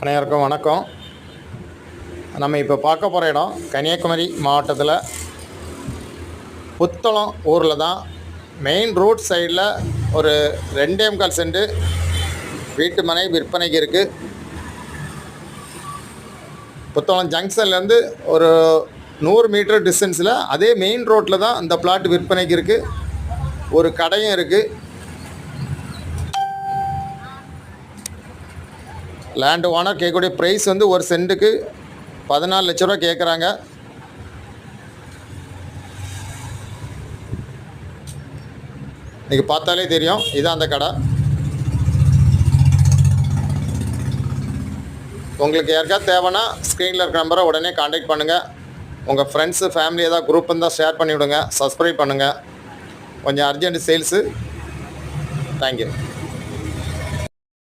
அனைவருக்கும் வணக்கம். நம்ம இப்போ பார்க்க போகிற இடம் கன்னியாகுமரி மாவட்டத்தில் புத்தளம் ஊரில் தான். மெயின் ரோட் சைடில் ஒரு ரெண்டே முக்கால் சென்ட் வீட்டு மனை விற்பனைக்கு இருக்குது புத்தளம் ஜங்ஷன்லேருந்து ஒரு நூறு மீட்டர் டிஸ்டன்ஸில் அதே மெயின் ரோட்டில் தான் இந்த பிளாட் விற்பனைக்கு இருக்குது ஒரு கடையும் இருக்குது லேண்டு ஓனர் கேட்கக்கூடிய ப்ரைஸ் வந்து ஒரு சென்ட்டுக்கு பதினாலு லட்ச ரூபா கேட்குறாங்க. நீங்கள் பார்த்தாலே தெரியும். இதான் அந்த கடை. உங்களுக்கு யாருக்காவது தேவைன்னா ஸ்க்ரீனில் இருக்கிற நம்பரை உடனே காண்டாக்ட் பண்ணுங்கள் உங்கள் ஃப்ரெண்ட்ஸு ஃபேமிலி ஏதாவது குரூப் இருந்தால் ஷேர் பண்ணிவிடுங்க சப்ஸ்கிரைப் பண்ணுங்கள் கொஞ்சம் அர்ஜென்ட் சேல்ஸு தேங்க்யூ